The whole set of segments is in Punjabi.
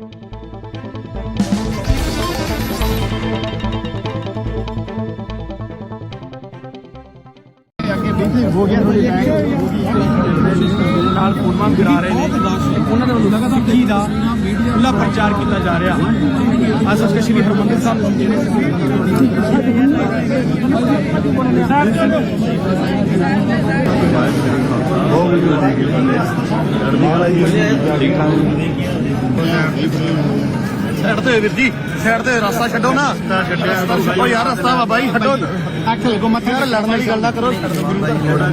ਨਾਲ ਫੋਟੋਆਂ ਗਿਰਾ ਰਹੇ ਨੇ। ਉਹਨਾਂ ਦੇ ਵੱਲੋਂ ਲਗਾਤਾਰ ਕੀ ਦਾ ਖੁੱਲਾ ਪ੍ਰਚਾਰ ਕੀਤਾ ਜਾ ਰਿਹਾ? ਅਸ ਅਸ ਸ਼੍ਰੀ ਹਰਮੰਦਰ ਸਾਹਿਬ ਪਹੁੰਚੇ ਨੇ। ਸਾਈਡ ਤੇ ਵੀਰ ਜੀ ਸਾਈਡ ਤੇ ਰਸਤਾ ਛੱਡੋ ਨਾ। ਓ ਯਾਰ ਰਸਤਾ ਵਾ ਬਾਈ ਹਟੋ ਅੱਖ ਲੱਗੋ ਮੱਥੇ ਤੇ। ਲੜਨ ਵਾਲੀ ਗੱਲ ਨਾ ਕਰੋ। ਛੱਡ ਦਿਓ ਗੁਰੂ ਘਰ ਥੋੜਾ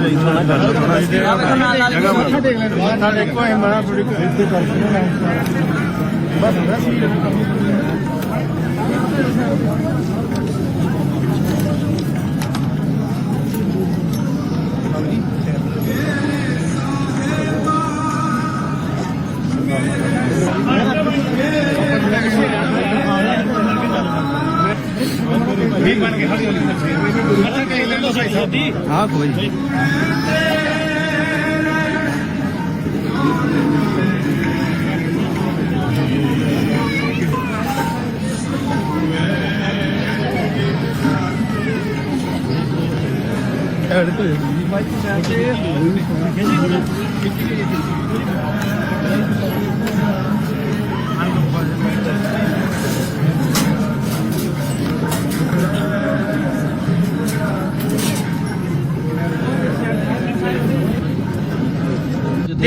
ਜਿਹਾ ਮੱਥਾ ਟੇਕ ਲੈਣ ਮੱਥਾ ਟੇਕੋ ਐ ਮਾਰਾ ਥੋੜੀ ਇੱਥੇ ਬਸ ਬਸ। ਦੀ ਹਾਂ ਕੋਈ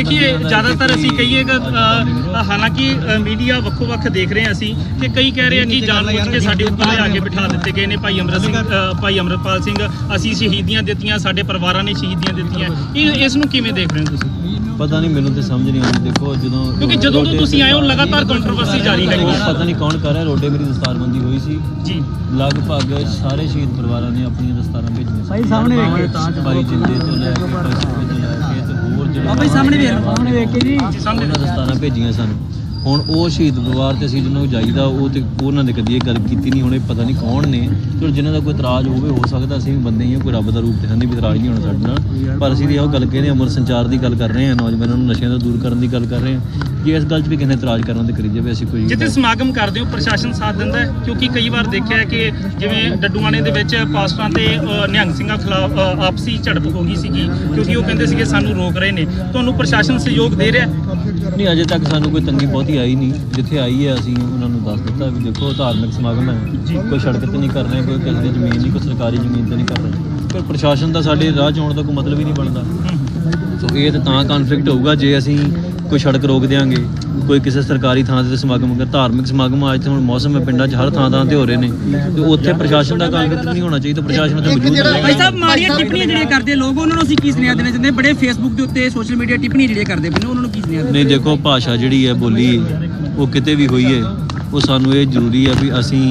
ਦੇਖੀਏ ਜ਼ਿਆਦਾਤਰ ਅਸੀਂ ਕਹੀਏ ਕਿ ਅ, ਹਾਲਾਂਕਿ ਮੀਡੀਆ ਵੱਖੋ ਵੱਖ ਦੇਖ ਰਹੇ ਹਾਂ ਅਸੀਂ ਕਿ ਕਈ ਕਹਿ ਰਹੇ ਆ ਕਿ ਜਾਣਬੁੱਝ ਕੇ ਸਾਡੇ ਉੱਪਰ ਲਿਆ ਕੇ ਬਿਠਾ ਦਿੱਤੇ ਗਏ ਨੇ ਭਾਈ ਅਮਰਤ ਸਿੰਘ ਅ, ਭਾਈ ਅਮਰਪਾਲ ਸਿੰਘ। ਅਸੀਂ ਸ਼ਹੀਦੀਆਂ ਦਿੱਤੀਆਂ ਸਾਡੇ ਪਰਿਵਾਰਾਂ ਨੇ ਸ਼ਹੀਦੀਆਂ ਦਿੱਤੀਆਂ। ਇਹ ਇਸ ਨੂੰ ਕਿਵੇਂ ਦੇਖ ਰਹੇ ਹੋ ਤੁਸੀਂ? ਪਤਾ ਨਹੀਂ ਮੈਨੂੰ ਤੇ ਸਮਝ ਨਹੀਂ ਆਉਂਦੀ। ਦੇਖੋ ਜਦੋਂ ਕਿਉਂਕਿ ਜਦੋਂ ਤੋਂ ਤੁਸੀਂ ਆਏ ਹੋ ਲਗਾਤਾਰ ਕੰਟਰੋਵਰਸੀ ਜਾਰੀ ਹੈਗੀ ਉਹ ਹੈ ਪਤਾ ਨਹੀਂ ਕੌਣ ਕਰ ਰਿਹਾ ਰੋਡੇ ਮੇਰੀ ਦਸਤਾਰਬੰਦੀ ਹੋਈ ਸੀ। ਜੀ। ਲਗਭਗ ਸਾਰੇ ਸ਼ਹੀਦ ਪਰਿਵਾਰਾਂ ਨੇ ਆਪਣੀਆਂ ਦਸਤਾਰਾਂ ਭੇਜੀਆਂ ਭਾਈ ਸਾਹਮਣੇ ਵੇਖੇ। ਭਾਈ ਜਿੰਦੇ ਤੋਂ ਲੈ ਕੇ ਭਾਈ ਤੋਂ ਲੈ ਤੇ ਬਾਬਾ ਜੀ ਸਾਹਮਣੇ ਵੇਖ ਸਾਹਮਣੇ ਵੇਖ ਕੇ ਜੀ। ਸਾਹਮਣੇ ਉਹਨਾਂ ਦਸਤਾਰਾਂ ਭੇਜੀਆਂ ਸਾਨੂੰ ਹੁਣ ਉਹ ਸ਼ਹੀਦ ਪਰਿਵਾਰ ਤੇ ਅਸੀਂ ਜਿਹਨਾਂ ਨੂੰ ਜਾਈਦਾ ਉਹ ਤੇ ਉਹਨਾਂ ਨੇ ਕਦੀ ਇਹ ਗੱਲ ਕੀਤੀ ਨਹੀਂ ਹੁਣ ਇਹ ਪਤਾ ਨਹੀਂ ਕੌਣ ਨੇ। ਚਲੋ ਜਿਨ੍ਹਾਂ ਦਾ ਕੋਈ ਇਤਰਾਜ਼ ਹੋਵੇ ਹੋ ਸਕਦਾ ਅਸੀਂ ਵੀ ਬੰਦੇ ਹੀ ਕੋਈ ਰੱਬ ਦਾ ਰੂਪ ਨਹੀਂ ਵੀ ਇਤਰਾਜ਼ ਨਹੀਂ ਹੋਣਾ ਸਾਡੇ ਨਾਲ। ਪਰ ਅਸੀਂ ਉਹ ਗੱਲ ਕਹਿੰਦੇ ਅਮਰ ਸੰਚਾਰ ਦੀ ਗੱਲ ਕਰ ਰਹੇ ਹਾਂ ਨੌਜਵਾਨਾਂ ਨੂੰ ਨਸ਼ਿਆਂ ਤੋਂ ਦੂਰ ਕਰਨ ਦੀ ਗੱਲ ਕਰ ਰਹੇ ਹਾਂ। ਜੇ ਇਸ ਗੱਲ 'ਚ ਵੀ ਕਿਸੇ ਨੇ ਇਤਰਾਜ਼ ਕਰਨ ਤੇ ਕਰੀ ਜਾਵੇ ਅਸੀਂ ਕੋਈ ਜਿੱਥੇ ਸਮਾਗਮ ਕਰਦੇ ਹੋ ਪ੍ਰਸ਼ਾਸਨ ਸਾਥ ਦਿੰਦਾ ਹੈ? ਕਿਉਂਕਿ ਕਈ ਵਾਰ ਦੇਖਿਆ ਹੈ ਕਿ ਜਿਵੇਂ ਡੱਡੂਆਣੇ ਦੇ ਵਿੱਚ ਪਾਸਟਰਾਂ ਤੇ ਨਿਹੰਗ ਸਿੰਘਾਂ ਖਿਲਾਫ ਆਪਸੀ ਝੜਪ ਹੋ ਗਈ ਸੀਗੀ। ਕਿਉਂਕਿ ਉਹ ਕਹਿੰਦੇ ਸੀਗੇ ਸਾਨੂੰ ਰੋਕ ਰਹੇ ਨੇ। ਤੁਹਾਨੂੰ ਪ੍ਰਸ਼ਾਸਨ ਸਹਿਯੋਗ ਦੇ ਰਿਹਾ? ਨਹੀਂ ਅਜੇ ਤੱਕ ਸਾਨੂੰ ਕੋਈ ਤੰਗੀ ਬਹੁਤੀ ਆਈ ਨਹੀਂ। ਜਿੱਥੇ ਆਈ ਹੈ ਅਸੀਂ ਉਹਨਾਂ ਨੂੰ ਦੱਸ ਦਿੱਤਾ ਵੀ ਦੇਖੋ ਧਾਰਮਿਕ ਸਮਾਗਮ ਹੈ। ਕੋਈ ਸੜਕ ਤੇ ਨਹੀਂ ਕਰ ਰਹੇ ਕੋਈ ਕਿਸੇ ਦੀ ਜ਼ਮੀਨ ਨਹੀਂ ਕੋਈ ਸਰਕਾਰੀ ਜ਼ਮੀਨ ਤੇ ਨਹੀਂ ਕਰ ਰਹੇ। ਪਰ ਪ੍ਰਸ਼ਾਸਨ ਦਾ ਸਾਡੇ ਰਾਹ 'ਚ ਆਉਣ ਦਾ ਕੋਈ ਮਤਲਬ ਹੀ ਨਹੀਂ ਬਣਦਾ। ਸੋ ਇਹ ਤਾਂ ਤਾਂ ਕਨਫਲਿਕਟ ਹੋਊਗਾ ਜੇ ਅਸੀਂ ਕੋਈ ਸੜਕ ਰੋਕ ਦੇਾਂਗੇ ਕੋਈ ਕਿਸੇ ਸਰਕਾਰੀ ਥਾਂ ਤੇ ਸਮਾਗਮ ਕਰ ਧਾਰਮਿਕ ਸਮਾਗਮ ਅੱਜ ਤੇ ਹੁਣ ਮੌਸਮ ਹੈ ਪਿੰਡਾਂ 'ਚ ਹਰ ਥਾਂ ਥਾਂ ਤੇ ਹੋ ਰਹੇ ਨੇ। ਤੇ ਉੱਥੇ ਪ੍ਰਸ਼ਾਸਨ ਦਾ ਕਨਫਲਿਕਟ ਨਹੀਂ ਹੋਣਾ ਚਾਹੀਦਾ ਪ੍ਰਸ਼ਾਸਨ ਉੱਥੇ ਮੌਜੂਦ ਹੋਣਾ ਭਾਈ ਸਾਹਿਬ ਮਾੜੀਆਂ ਟਿੱਪਣੀਆਂ ਜਿਹੜੀਆਂ ਕਰਦੇ ਲੋਕ ਉਹਨਾਂ ਨੂੰ ਅਸੀਂ ਕੀ ਸੁਨੇਹਾ ਦੇਣਾ ਚਾਹੁੰਦੇ? ਬੜੇ ਫੇਸਬੁੱਕ ਦੇ ਉੱਤੇ ਸੋਸ਼ਲ ਮੀਡੀਆ ਟਿੱਪਣੀਆਂ ਜਿਹੜੀਆਂ ਕਰਦੇ ਪਏ ਨੇ ਉਹਨਾਂ ਨੂੰ ਕੀ ਸੁਨੇਹਾ ਨਹੀਂ ਦੇਖੋ ਭਾਸ਼ਾ ਜਿਹੜੀ ਹੈ ਬੋਲੀ ਉਹ ਕਿਤੇ ਵੀ ਹੋਈ ਹੈ ਉਹ ਸਾਨੂੰ ਇਹ ਜ਼ਰੂਰੀ ਹੈ ਵੀ ਅਸੀਂ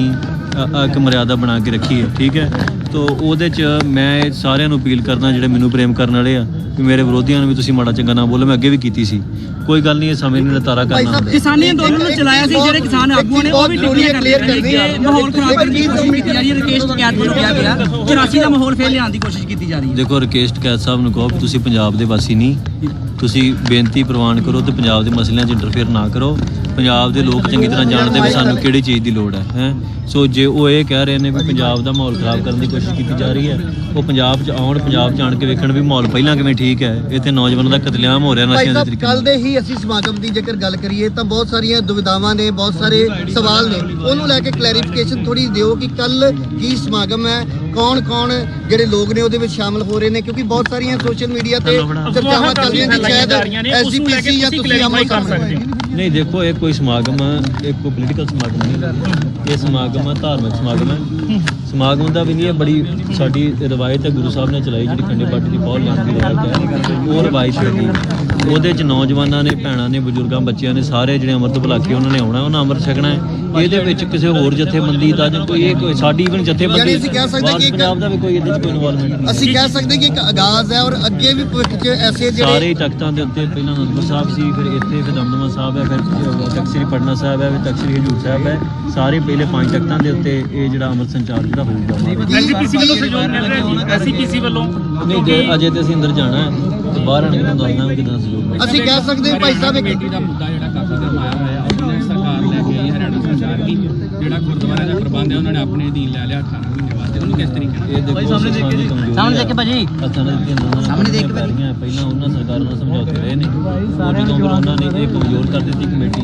ਇੱਕ ਮਰਿਆਦਾ ਬਣਾ ਕੇ ਰੱਖੀਏ ਠੀਕ ਹੈ? ਤੋ ਉਹਦੇ 'ਚ ਮੈਂ ਸਾਰਿਆਂ ਨੂੰ ਅਪੀਲ ਕਰਦਾ ਜਿਹੜੇ ਮੈਨੂੰ ਪ੍ਰੇਮ ਕਰਨ ਵਾਲੇ ਆ ਕਿ ਮੇਰੇ ਵਿਰੋਧੀਆਂ ਨੂੰ ਵੀ ਤੁਸੀਂ ਮਾੜਾ ਚੰਗਾ ਨਾ ਬੋਲੋ ਮੈਂ ਅੱਗੇ ਵੀ ਕੀਤੀ ਸੀ। ਕੋਈ ਗੱਲ ਨਹੀਂ ਇਹ ਸਮੇਂ ਨੂੰ ਨਤਾਰਾ ਕਰਨਾ ਹੁੰਦਾ। ਕਿਸਾਨੀ ਅੰਦੋਲਨ ਨੂੰ ਚਲਾਇਆ ਸੀ ਜਿਹੜੇ ਕਿਸਾਨ ਆਗੂਆਂ ਨੇ ਉਹ ਵੀ ਟਿੱਪਣੀਆਂ ਕਰਦੇ ਨੇ ਕਿ ਮਾਹੌਲ ਖਰਾਬ ਕਰਨ ਦੀ ਕੋਸ਼ਿਸ਼ ਕੀਤੀ ਜਾ ਰਹੀ ਹੈ ਰਕੇਸ਼ ਟਿਕੈਤ ਵੱਲੋਂ ਕਿਹਾ ਗਿਆ। 84 ਦਾ ਮਾਹੌਲ ਫੇਰ ਲਿਆਉਣ ਦੀ ਕੋਸ਼ਿਸ਼ ਕੀਤੀ ਜਾ ਰਹੀ ਹੈ। ਦੇਖੋ ਰਕੇਸ਼ ਟਕੈਤ ਸਾਹਿਬ ਨੂੰ ਕਹੋ ਵੀ ਤੁਸੀਂ ਪੰਜਾਬ ਦੇ ਵਾਸੀ ਨਹੀਂ। ਤੁਸੀਂ ਬੇਨਤੀ ਪ੍ਰਵਾਨ ਕਰੋ ਤੇ ਪੰਜਾਬ ਦੇ ਮਸਲਿਆਂ 'ਚ ਇੰਟਰਫੇਅਰ ਨਾ ਕਰੋ। ਪੰਜਾਬ ਦੇ ਲੋਕ ਚੰਗੀ ਤਰ੍ਹਾਂ ਜਾਣਦੇ ਵੀ ਸਾਨੂੰ ਕਿਹੜੀ ਚੀਜ਼ ਦੀ ਲੋੜ ਹੈ ਹੈ? ਸੋ ਜੇ ਉਹ ਇਹ ਕਹਿ ਰਹੇ ਨੇ ਵੀ ਪੰਜਾਬ ਦਾ ਮਾਹੌਲ ਖਰਾਬ ਕਰਨ ਦੀ ਕੋਸ਼ਿਸ਼ ਕੀਤੀ ਜਾ ਰਹੀ ਹੈ ਉਹ ਪੰਜਾਬ 'ਚ ਆਉਣ ਪੰਜਾਬ 'ਚ ਆਣ ਕੇ ਵੇਖਣ ਵੀ ਮਾਹੌਲ ਪਹਿਲਾਂ ਕਿਵੇਂ ਠੀਕ ਹੈ ਇੱਥੇ ਨੌਜਵਾਨਾਂ ਦਾ ਕਤਲੇਆਮ ਹੋ ਰਿਹਾ ਨਸ਼ਿਆਂ ਦੇ ਤਰੀਕੇ ਕੱਲ ਦੇ ਹੀ ਅਸੀਂ ਸਮਾਗਮ ਦੀ ਜੇਕਰ ਗੱਲ ਕਰੀਏ ਤਾਂ ਬਹੁਤ ਸਾਰੀਆਂ ਦੁਵਿਧਾਵਾਂ ਨੇ ਬਹੁਤ ਸਾਰੇ ਸਵਾਲ ਨੇ। ਉਹਨੂੰ ਲੈ ਕੇ ਕਲੈਰੀਫਿਕੇਸ਼ਨ ਥੋੜੀ ਦਿਓ ਕਿ ਕੱਲ ਕੀ ਸਮਾਗਮ ਹੈ ਕੌਣ ਕੌਣ ਜਿਹੜੇ ਲੋਕ ਨੇ ਉਹਦੇ ਵਿੱਚ ਸ਼ਾਮਲ ਹੋ ਰਹੇ ਨੇ? ਕਿਉਂਕਿ ਬਹੁਤ ਸਾਰੀਆਂ ਸੋਸ਼ਲ ਮੀਡੀਆ ਤੇ ਚਰਚਾਵਾਂ ਚੱਲ ਰਹੀਆਂ ਕਿ ਸ਼ਾਇਦ ਕੇ ਐਸਜੀਪੀਸੀ ਜਾਂ ਤੁਸੀਂ ਅਮਲ ਕਰ ਸਕਦੇ ਹੋ। ਨਹੀਂ ਦੇਖੋ ਇਹ ਕੋਈ ਸਮਾਗਮ ਹੈ, ਇਹ ਕੋਈ ਪੋਲੀਟੀਕਲ ਸਮਾਗਮ ਨਹੀਂ ਇਹ ਸਮਾਗਮ ਹੈ ਧਾਰਮਿਕ ਸਮਾਗਮ ਹੈ ਸਮਾਗਮ ਦਾ ਵੀ ਨਹੀਂ ਇਹ ਬੜੀ ਸਾਡੀ ਰਵਾਇਤ ਹੈ ਗੁਰੂ ਸਾਹਿਬ ਨੇ ਚਲਾਈ ਜਿਹੜੀ ਖੰਡੇ ਬਾਟੀ ਦੀ ਬਹੁਤ ਲੰਬੀ ਰਵਾਇਤ ਹੈ। ਉਹ ਰਵਾਇਤ ਹੈਗੀ ਉਹਦੇ ਚ ਨੌਜਵਾਨਾਂ ਨੇ ਭੈਣਾਂ ਨੇ ਬਜ਼ੁਰਗਾਂ ਬੱਚਿਆਂ ਨੇ ਸਾਰੇ ਜਿਹੜੇ ਅੰਮ੍ਰਿਤ ਭੁਲਾਕੇ ਉਹਨਾਂ ਨੇ ਆਉਣਾ ਉਹਨਾਂ ਅੰਮ੍ਰਿਤ ਛਕਣਾ ਹੈ। ਇਹਦੇ ਵਿੱਚ ਕਿਸੇ ਹੋਰ ਜਥੇਬੰਦੀ ਦਾ ਜਾਂ ਕੋਈ ਇਹ ਕੋਈ ਸਾਡੀ ਇਵਨ ਜਥੇਬੰਦੀ ਯਾਨੀ ਅਸੀਂ ਕਹਿ ਸਕਦੇ ਕਿ ਇੱਕ- ਪੰਜਾਬ ਦਾ ਵੀ ਕੋਈ ਇਹਦੇ ਚ ਕੋਈ ਇਨਵੋਲਵਮੈਂਟ ਨਹੀਂ। ਅਸੀਂ ਕਹਿ ਸਕਦੇ ਕਿ ਇੱਕ ਆਗਾਜ਼ ਹੈ ਔਰ ਅੱਗੇ ਵੀ ਭਵਿੱਖ 'ਚ ਐਸੇ ਜਿਹੜੇ ਸਾਰੇ ਤਖਤਾਂ ਦੇ ਉੱਤੇ ਪਹਿਲਾਂ ਅਨੰਦਪੁਰ ਸਾਹਿਬ ਸੀ ਫਿਰ ਇੱਥੇ ਫਿਰ ਦਮਦਮਾ ਸਾਹਿਬ ਹੈ ਫਿਰ ਤਖਤ ਸ੍ਰੀ ਪਟਨਾ ਸਾਹਿਬ ਹੈ ਫਿਰ ਤਖਤ ਸ੍ਰੀ ਹਜੂਰ ਸਾਹਿਬ ਹੈ। ਸਾਰੇ ਪਹਿਲੇ ਪੰਜ ਤਖਤਾਂ ਦੇ ਉੱਤੇ ਇਹ ਜਿਹੜਾ ਅੰਮ੍ਰਿਤ ਸੰਚਾਰ ਜਿਹੜਾ ਹੋਊਗਾ ਐਸਜੀਪੀਸੀ ਵੱਲੋਂ ਸਹਿਯੋਗ ਮਿਲ ਰਿਹਾ ਐਸਜੀਪੀਸੀ ਵੱਲੋਂ? ਨਹੀਂ ਜੇ ਅਜੇ ਤੇ ਅਸੀਂ ਅੰਦਰ ਜਾਣਾ ਹੈ ਬਾਹਰ ਆਣ ਕੇ ਤੁਹਾਨੂੰ ਦੱਸਣਾ ਵੀ ਕਿਦਾਂ ਸਹਿਯੋਗ। ਅਸੀਂ ਕਹਿ ਸਕਦੇ ਹਾਂ ਭਾਈ ਸਾਹਿਬ ਇੱਕ ਦਾ ਮੁੱਦਾ ਜਿਹੜਾ ਕਾਫੀ ਗਰਮਾਇਆ ਹੋਇਆ ਲੈ ਕੇ ਆਈ ਹਰਿਆਣਾ ਸਰਕਾਰ ਦੀ ਜਿਹੜਾ ਗੁਰਦੁਆਰਾ ਦਾ ਪ੍ਰਬੰਧ ਹੈ ਉਹਨਾਂ ਨੇ ਆਪਣੇ ਅਧੀਨ ਲੈ ਲਿਆ 18 ਮਹੀਨੇ ਬਾਅਦ। ਉਹਨੂੰ ਕਿਸ ਤਰੀਕੇ ਨਾਲ? ਇਹ ਦੇਖੋ ਸਾਹਮਣੇ ਦੇਖ ਕੇ ਜੀ ਸਾਹਮਣੇ ਦੇਖ ਕੇ ਭਾਜੀ। ਸਾਹਮਣੇ ਦੇਖ ਕੇ ਪਹਿਲਾਂ ਉਹਨਾਂ ਸਰਕਾਰਾਂ ਨਾਲ ਸਮਝੌਤੇ ਰਹੇ ਨੇ। ਉਹਨਾਂ ਨੇ ਇਹ ਕਮਜ਼ੋਰ ਕਰ ਦਿੱਤੀ ਕਮੇਟੀ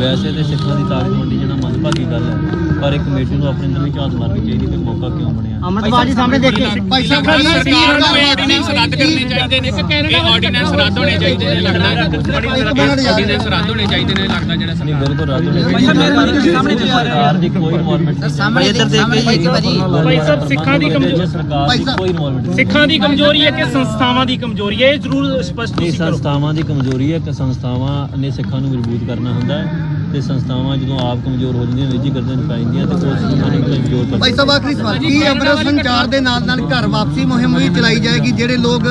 ਵੈਸੇ ਤੇ ਸਿੱਖਾਂ ਦੀ ਤਾਕਤ ਮੰਡੀ ਜਿਹੜਾ ਮੰਦਭਾਗੀ ਗੱਲ ਹੈ ਪਰ ਇਹ ਕਮੇਟੀ ਨੂੰ ਆਪਣੇ ਅੰਦਰ ਵੀ ਝਾਤ ਮਾਰਨੀ ਚਾਹੀਦੀ ਕਿ ਮੌਕਾ ਕਿਉਂ ਬਣਿਆ? ਅਮਰਪਾਲ ਜੀ ਸਾਹਮਣੇ ਦੇਖ। ਕੇ ਭਾਈ ਸਾਹਿਬ ਸਰਕਾਰ ਨੂੰ ਆਰਡੀਨੈਂਸ ਰੱਦ ਕਰਨੇ ਚਾਹੀਦੇ ਨੇ। ਇਹ ਆਰਡੀਨੈਂਸ ਰੱਦ ਹੋਣੇ ਚਾਹੀਦੇ ਨੇ ਲੱਗਦਾ ਆਰਡੀਨੈਂਸ ਰੱਦ ਹੋਣੇ ਚਾਹੀਦੇ ਨੇ ਲੱਗਦਾ ਜਿਹੜਾ ਸਰਕਾਰ ਬਿਲਕੁਲ ਰਾਜੋ ਨੇ। ਸਾਹਮਣੇ ਦੇਖ। ਕੇ ਸਰਕਾਰ ਦੀ ਕੋਈ ਇਨਵੋਲਵਮੈਂਟ ਸਾਹਮਣੇ ਇੱਧਰ ਦੇਖ। ਕੇ ਭਾਜੀ ਭਾਈ ਸਾਹਿਬ, ਸਿੱਖਾਂ ਦੀ ਕਮਜ਼ੋਰੀ- ਸਰਕਾਰ ਦੀ ਕੋਈ ਇਨਵੋਲਵਮੈਂਟ ਸਿੱਖਾਂ ਦੀ ਕਮਜ਼ੋਰੀ ਹੈ ਕਿ ਸੰਸਥਾਵਾਂ ਦੀ ਕਮਜ਼ੋਰੀ ਹੈ? ਇਹ ਜ਼ਰੂਰ ਸਪਸ਼ਟ ਕਰੋ। ਸੰਸਥਾਵਾਂ ਦੀ ਕਮਜ਼ੋਰੀ ਹੈ ਕਿ ਸੰਸਥਾਵਾਂ ਨੇ ਸਿੱਖਾਂ ਨੂੰ ਮਜ਼ਬੂਤ ਕਰਨਾ ਹੁੰਦਾ ਹੈ। ਤੇ ਸੰਸਥਾਵਾਂ ਜਦੋਂ ਆਪ ਕਮਜ਼ੋਰ ਹੋ ਜਾਂਦੀਆਂ ਨਿੱਜੀ ਕਰਦੇ ਨੂੰ ਪੈ ਜਾਂਦੀਆਂ ਤੇ ਉਹ ਸਿੱਖਾਂ ਨੂੰ ਕਮਜ਼ੋਰ ਕਰ ਭਾਈ ਸਾਹਿਬ ਆਖਰੀ ਸਵਾਲ ਕੀ ਅੰਮ੍ਰਿਤ ਸੰਚਾਰ ਦੇ ਨਾਲ ਨਾਲ ਘਰ ਵਾਪਸੀ ਮੁਹਿੰਮ ਵੀ ਚਲਾਈ ਜਾਏਗੀ ਜਿਹੜੇ ਲੋਕ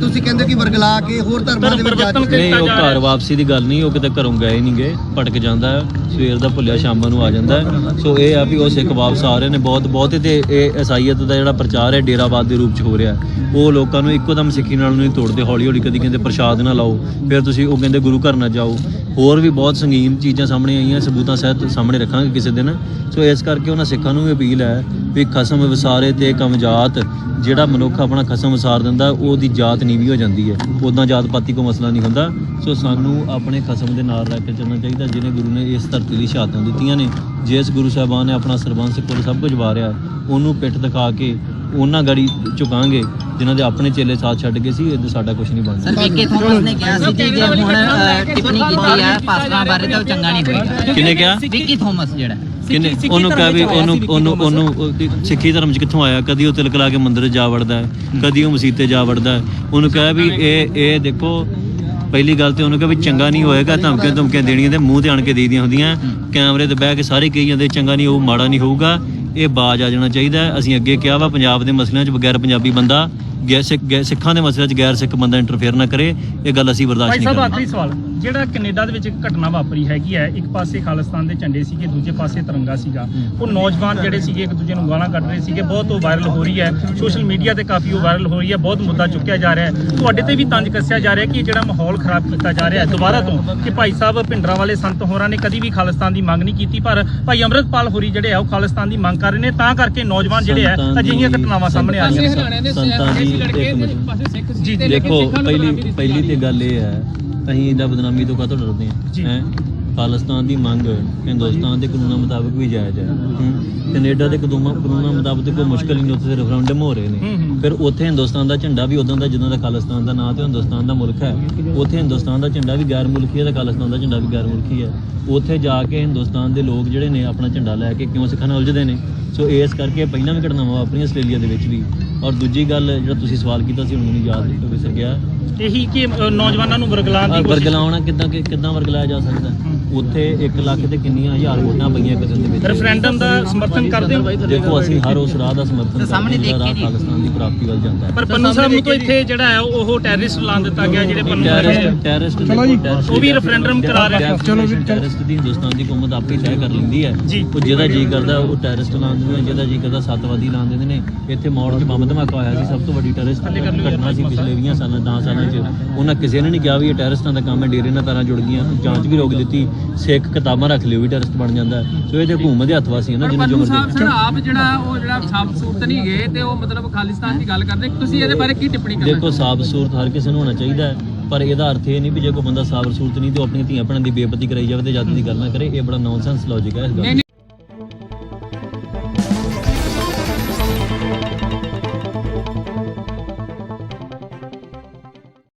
ਤੁਸੀਂ ਕਹਿੰਦੇ ਕਿ ਵਰਗਲਾ ਕੇ ਹੋਰ ਧਰਮਾਂ ਦੇ ਵਿੱਚ ਜਾ ਨਹੀਂ ਉਹ ਘਰ ਵਾਪਸੀ ਦੀ ਗੱਲ ਨਹੀਂ ਉਹ ਕਿਤੇ ਘਰੋਂ ਗਏ ਨਹੀਂ ਗਏ ਭਟਕ ਜਾਂਦਾ ਸਵੇਰ ਦਾ ਭੁੱਲਿਆ ਸ਼ਾਮਾਂ ਨੂੰ ਆ ਜਾਂਦਾ। ਸੋ ਇਹ ਆ ਵੀ ਉਹ ਸਿੱਖ ਵਾਪਸ ਆ ਰਹੇ ਨੇ ਬਹੁਤ ਬਹੁਤ ਤੇ ਇਹ ਇਸਾਈਅਤ ਦਾ ਜਿਹੜਾ ਪ੍ਰਚਾਰ ਹੈ ਡੇਰਾਵਾਦ ਦੇ ਰੂਪ ਚ ਹੋ ਰਿਹਾ। ਉਹ ਲੋਕਾਂ ਨੂੰ ਇੱਕੋ ਦਮ ਸਿੱਖੀ ਨਾਲ ਨਹੀਂ ਤੋੜਦੇ ਹੌਲੀ ਹੌਲੀ ਕਦੀ ਕਹਿੰਦੇ ਪ੍ਰਸ਼ਾਦ ਨਾ ਲਾਓ ਫਿਰ ਤੁਸੀਂ ਉਹ ਕਹਿੰਦੇ ਗੁਰੂ ਘਰ ਨਾ ਜਾਓ। ਹੋਰ ਵੀ ਬਹੁਤ ਸੰਗੀਨ ਚੀਜ਼ਾਂ ਸਾਹਮਣੇ ਆਈਆਂ, ਸਬੂਤਾਂ ਸਹਿਤ ਸਾਹਮਣੇ ਰੱਖਾਂਗੇ ਕਿਸੇ ਦਿਨ। ਸੋ ਇਸ ਕਰਕੇ ਉਹਨਾਂ ਸਿੱਖਾਂ ਨੂੰ ਵੀ ਅਪੀਲ ਹੈ ਵੀ ਖਸਮ ਵਿਸਾਰੇ ਤੇ ਕਮਜਾਤ ਜਿਹੜਾ ਮਨੁੱਖ ਆਪਣਾ ਖਸਮ ਵਿਸਾਰ ਦਿੰਦਾ, ਉਹਦੀ ਜਾਤ ਨੀਵੀਂ ਹੋ ਜਾਂਦੀ ਹੈ। ਉਦਾਂ ਜਾਤ ਪਾਤੀ ਕੋਈ ਮਸਲਾ ਨਹੀਂ ਹੁੰਦਾ। ਸੋ ਸਾਨੂੰ ਆਪਣੇ ਖਸਮ ਦੇ ਨਾਲ ਰਹਿ ਕੇ ਚੱਲਣਾ ਚਾਹੀਦਾ, ਜਿਹਨੇ ਗੁਰੂ ਨੇ ਇਸ ਧਰਤੀ ਲਈ ਸ਼ਹਾਦਤਾਂ ਦਿੱਤੀਆਂ ਨੇ। ਜਿਸ ਗੁਰੂ ਸਾਹਿਬਾਨ ਨੇ ਆਪਣਾ ਸਰਬੰਸ ਕੋਲ ਸਭ ਕੁਝ ਵਾਰਿਆ, ਉਹਨੂੰ ਪਿੱਠ ਦਿਖਾ ਕੇ ਉਹਨਾਂ ਗੜੀ ਝੁਕਾਂਗੇ ਜਿਨ੍ਹਾਂ ਦੇ ਆਪਣੇ ਚੇਲੇ ਸਾਥ ਛੱਡ ਗਏ ਸੀ ਇਹ ਸਾਡਾ ਕੁਝ ਨਹੀਂ ਬਣਦਾ। ਸਰ ਪੀਕੇ ਥੋਮਸ ਨੇ ਕਿਹਾ ਸੀ ਜੀ ਜੇ ਹੁਣ ਅ, ਟਿੱਪਣੀ ਕੀਤੀ ਹੈ ਪਾਸਟਰਾਂ ਬਾਰੇ ਤਾਂ ਉਹ ਚੰਗਾ ਨਹੀਂ ਹੋਏਗਾ ਕਿਹਨੇ ਕਿਹਾ? ਵਿੱਕੀ ਥੋਮਸ ਜਿਹੜਾ। ਕਿੰਨੇ ਉਹਨੂੰ ਕਹਾਂ ਵੀ ਉਹਨੂੰ ਉਹਨੂੰ ਉਹਨੂੰ ਉਹਦੀ ਸਿੱਖੀ ਧਰਮ ਚ ਕਿੱਥੋਂ ਆਇਆ? ਕਦੀ ਉਹ ਤਿਲਕ ਲਾ ਕੇ ਮੰਦਿਰ 'ਚ ਜਾ ਵੜਦਾ ਹੈ ਕਦੀ ਉਹ ਮਸੀਤ ਤੇ ਜਾ ਵੜਦਾ ਹੈ। ਉਹਨੂੰ ਕਹਾਂ ਵੀ ਇਹ ਇਹ ਦੇਖੋ ਪਹਿਲੀ ਗੱਲ ਤੇ ਉਹਨੂੰ ਕਹਾਂ ਵੀ ਚੰਗਾ ਨਹੀਂ ਹੋਏਗਾ ਧਮਕੀਆਂ ਧਮਕੀਆਂ ਦੇਣੀਆਂ ਤੇ ਮੂੰਹ ਤੇ ਆਣ ਕੇ ਦੇਈਆਂ ਹੁੰਦੀਆਂ। ਕੈਮਰੇ ਤੇ ਬਹਿ ਕੇ ਸਾਰੇ ਕਹੀ ਜਾਂਦੇ ਚੰਗਾ ਨਹੀਂ ਹੋਊ ਮਾੜਾ ਨਹੀਂ ਹੋਊਗਾ। ਇਹ ਬਾਜ ਆ ਜਾਣਾ ਚਾਹੀਦਾ। ਅਸੀਂ ਅੱਗੇ ਕਿਹਾ ਵਾ, ਪੰਜਾਬ ਦੇ ਮਸਲਿਆਂ 'ਚ ਬਗੈਰ ਪੰਜਾਬੀ ਬੰਦਾ ਗੈਰ ਸਿੱਖ ਗੈਰ- ਸਿੱਖਾਂ ਦੇ ਮਸਲਿਆਂ 'ਚ ਗੈਰ ਸਿੱਖ ਬੰਦਾ ਇੰਟਰਫੇਅਰ ਨਾ ਕਰੇ ਇਹ ਗੱਲ ਅਸੀਂ ਬਰਦਾਸ਼ਤ ਭਾਈ ਨਹੀਂ ਸਾਹਿਬ ਕਰਾਂਗੇ ਆਖਰੀ ਸਵਾਲ। ਜਿਹੜਾ ਕੈਨੇਡਾ ਦੇ ਵਿੱਚ ਇੱਕ ਘਟਨਾ ਵਾਪਰੀ ਹੈਗੀ ਹੈ ਇੱਕ ਪਾਸੇ ਖਾਲਿਸਤਾਨ ਦੇ ਝੰਡੇ ਸੀਗੇ ਦੂਜੇ ਪਾਸੇ ਤਿਰੰਗਾ ਸੀਗਾ। ਉਹ ਨੌਜਵਾਨ ਜਿਹੜੇ ਸੀਗੇ ਇੱਕ ਦੂਜੇ ਨੂੰ ਗਾਲਾਂ ਕੱਢ ਰਹੇ ਸੀਗੇ ਬਹੁਤ ਉਹ ਵਾਇਰਲ ਹੋ ਰਹੀ ਹੈ। ਸੋਸ਼ਲ ਮੀਡੀਆ ਤੇ ਕਾਫੀ ਉਹ ਵਾਇਰਲ ਹੋ ਰਹੀ ਹੈ ਬਹੁਤ ਮੁੱਦਾ ਚੁੱਕਿਆ ਜਾ ਰਿਹਾ ਹੈ। ਤੁਹਾਡੇ ਤੇ ਵੀ ਤੰਜ ਕੱਸਿਆ ਜਾ ਰਿਹਾ ਕਿ ਇਹ ਜਿਹੜਾ ਮਾਹੌਲ ਖਰਾਬ ਕੀਤਾ ਜਾ ਰਿਹਾ ਹੈ ਦੁਬਾਰਾ ਤੋਂ ਕਿ ਭਾਈ ਸਾਹਿਬ ਭਿੰਡਰਾਂ ਵਾਲੇ ਸੰਤ ਹੋਰਾਂ ਨੇ ਕਦੀ ਵੀ ਖਾਲਿਸਤਾਨ ਦੀ ਮੰਗ ਨਹੀਂ ਕੀਤੀ ਪਰ ਭਾਈ ਅੰਮ੍ਰਿਤਪਾਲ ਹੋਰੀ ਜਿਹੜੇ ਆ ਉਹ ਖਾਲਿਸਤਾਨ ਦੀ ਮੰਗ ਕਰ ਰਹੇ ਨੇ। ਤਾਂ ਕਰਕੇ ਨੌਜਵਾਨ ਜਿਹੜੇ ਆ ਅਜਿਹੀਆਂ ਘਟਨਾਵਾਂ ਸਾਹਮਣੇ ਆ ਰਹੀਆਂ ਨੇ। ਸੰਤਾਂ ਦੀ ਇੱਕ ਮਿੰਟ। ਜੀ, ਦੇਖੋ ਪਹਿਲੀ ਪਹਿਲੀ ਤੇ ਗੱਲ ਇਹ ਹੈ ਅਸੀਂ ਇਹਦਾ ਬਦਨਾਮੀ ਤੋਂ ਕਾਹਤੋਂ ਡਰਦੇ। ਹਾਂ? ਹੈ? ਖਾਲਿਸਤਾਨ ਦੀ ਮੰਗ ਹਿੰਦੁਸਤਾਨ ਦੇ ਕਾਨੂੰਨਾਂ ਮੁਤਾਬਕ ਵੀ ਜਾਇਜ਼ ਹੈ। ਕੈਨੇਡਾ ਦੇ ਕਾਨੂੰਨਾਂ ਕਾਨੂੰਨਾਂ ਮੁਤਾਬਕ ਕੋਈ ਮੁਸ਼ਕਲ ਨਹੀਂ ਉੱਥੇ ਰੈਫਰੈਂਡਮ ਹੋ ਰਹੇ ਨੇ। ਫਿਰ ਉੱਥੇ ਹਿੰਦੁਸਤਾਨ ਦਾ ਝੰਡਾ ਵੀ ਉਦੋਂ ਦਾ ਜਦੋਂ ਦਾ ਖਾਲਿਸਤਾਨ ਦਾ ਨਾਂ ਤੇ ਹਿੰਦੁਸਤਾਨ ਦਾ ਮੁਲਕ ਹੈ। ਉੱਥੇ ਹਿੰਦੁਸਤਾਨ ਦਾ ਝੰਡਾ ਵੀ ਗੈਰ ਮੁਲਕੀ ਹੈ ਤੇ ਖਾਲਿਸਤਾਨ ਦਾ ਝੰਡਾ ਵੀ ਗੈਰ ਮੁਲਕੀ ਹੈ। ਉੱਥੇ ਜਾ ਕੇ ਹਿੰਦੁਸਤਾਨ ਦੇ ਲੋਕ ਜਿਹੜੇ ਨੇ ਆਪਣਾ ਝੰਡਾ ਲੈ ਕੇ ਕਿਉਂ ਸਿੱਖਾਂ ਨਾਲ ਉਲਝਦੇ ਨੇ? ਸੋ ਇਸ ਕਰਕੇ ਪਹਿਲਾਂ ਵੀ ਘਟਨਾਵਾਂ ਵਾਪਰੀਆਂ ਆਸਟ੍ਰੇਲੀਆ ਦੇ ਵਿੱਚ ਵੀ। ਔਰ ਦੂਜੀ ਗੱਲ ਜਿਹੜਾ ਤੁਸੀਂ ਸਵਾਲ ਕੀਤਾ ਸੀ ਹੁਣ ਮੈਨੂੰ ਯਾਦ ਨਹੀਂ ਵਿਸਰ ਗਿਆ ਇਹੀ ਕਿ ਅ, ਨੌਜਵਾਨਾਂ ਨੂੰ ਵਰਗਲਾਉਣ ਦੀ ਕੋਸ਼ਿਸ਼ ਵਰਗਲਾਉਣਾ ਕਿੱਦਾਂ ਕਿ ਕਿੱਦਾਂ ਵਰਗਲਾਇਆ ਜਾ ਸਕਦਾ? ਉੱਥੇ 1 ਲੱਖ ਤੇ ਕਿੰਨੀਆਂ ਹਜ਼ਾਰ ਵੋਟਾਂ ਪਈਆਂ ਇੱਕ ਦਿਨ ਦੇ ਵਿੱਚ? ਰੈਫਰੈਂਡਮ ਦਾ ਸਮਰਥਨ ਕਰਦੇ ਹੋ? ਦੇਖੋ ਅਸੀਂ ਹਰ ਉਸ ਰਾਹ ਦਾ ਸਮਰਥਨ ਸਾਹਮਣੇ ਕਰਦੇ ਹਾਂ ਜਿਹੜਾ ਦੇਖ ਰਾਹ ਕੇ ਜੀ। ਖਾਲਿਸਤਾਨ ਦੀ ਪ੍ਰਾਪਤੀ ਵੱਲ ਜਾਂਦਾ ਹੈ। ਪਰ ਪੰਨੂ ਸਾਹਿਬ ਨੂੰ ਤਾਂ ਇੱਥੇ ਜਿਹੜਾ ਹੈ ਉਹ ਟੈਰਰਿਸਟ ਐਲਾਨ ਦਿੱਤਾ ਗਿਆ ਜਿਹੜੇ ਪੰਨੂ ਹੈਗੇ ਆ। ਟੈਰਰਿਸਟ ਟੈਰਰਿਸਟ ਚਲੋ ਜੀ। ਉਹ ਵੀ referendum ਕਰਾ ਰਹੇ ਆ। ਚਲੋ ਵੀ ਟੈਰਰਿਸਟ ਦੀ ਹਿੰਦੁਸਤਾਨ ਦੀ ਹਕੂਮਤ ਆਪੇ ਤੈਅ ਕਰ ਲੈਂਦੀ ਹੈ। ਜੀ। ਉਹ ਜਿਹਦਾ ਜੀ ਕਰਦਾ ਉਹ ਟੈਰਰਿਸਟ ਲਾਂ ਦਿੰਦੇ ਨੇ ਜਿਹਦਾ ਜੀ ਕਰਦਾ ਸੱਤਵਾਦੀ ਲਾਂ ਦਿੰਦੇ ਨੇ। ਇੱਥੇ ਮੌੜ 'ਚ ਬੰਬ ਧਮਾਕਾ ਹੋਇਆ ਸੀ ਸਭ ਤੋਂ ਵੱਡੀ ਟੈਰਰਿਸਟ ਘਟਨਾ ਸੀ ਪਿਛਲੇ 20 ਸਾਲਾਂ 10 ਸਾਲਾਂ 'ਚ ਉਹਨਾਂ ਕਿਸੇ ਨੇ ਨਹੀਂ ਕਿਹਾ ਵੀ ਇਹ ਟੈਰਰਿਸਟਾਂ ਦਾ ਕੰਮ ਹੈ ਡੇਰੇ ਨਾਲ ਤਾਰਾਂ ਜੁੜ ਗਈਆਂ ਜਾਂਚ ਵੀ ਰੋਕ ਦਿੱਤੀ ਸਿੱਖ ਕਿਤਾਬਾਂ ਰੱਖ ਲਿਓ ਵੀ ਟੈਰਰਿਸਟ ਬਣ ਜਾਂਦਾ। ਸੋ ਇਹ ਤੇ ਹਕੂਮਤ ਦੇ ਹੱਥ ਵਾਸੀ ਹੈ ਨਾ ਜਿਹਨੇ ਜੋ ਪੰਨੂ ਸਾਹਿਬ ਮਰਜ਼ੀ ਸਰ ਆਪ ਜਿਹੜਾ ਉਹ ਜਿਹੜਾ ਸਾਫ਼ ਸੂਰਤ ਨਹੀਂ ਗਏ ਤੇ ਉਹ ਮਤਲਬ ਖਾਲਿਸਤਾਨ ਦੀ ਗੱਲ ਕਰਦੇ ਤੁਸੀਂ ਇਹਦੇ ਬਾਰੇ ਕੀ ਟਿੱਪਣੀ ਕਰਨਾ ਦੇਖੋ ਸਾਬ ਸੂਰਤ ਹਰ ਕਿਸੇ ਨੂੰ ਹੋਣਾ ਚਾਹੀਦਾ ਹੈ ਪਰ ਇਹਦਾ ਅਰਥ ਇਹ ਨਹੀਂ ਵੀ ਜੇ ਕੋਈ ਬੰਦਾ ਸਾਬ ਸੂਰਤ ਨਹੀਂ ਤੇ ਉਹ ਆਪਣੀਆਂ ਧੀਆਂ ਭੈਣਾਂ ਦੀ ਬੇਇੱਜ਼ਤੀ ਕਰਾਈ ਜਾਵੇ ਤੇ ਜਾਤੀ ਦੀ ਗੱਲ ਨਾ ਕਰੇ ਇਹ ਬੜਾ ਨੌਨਸੈਂਸ ਲੌਜੀਕ ਹੈ ਇਸ ਗੱਲ ਦਾ।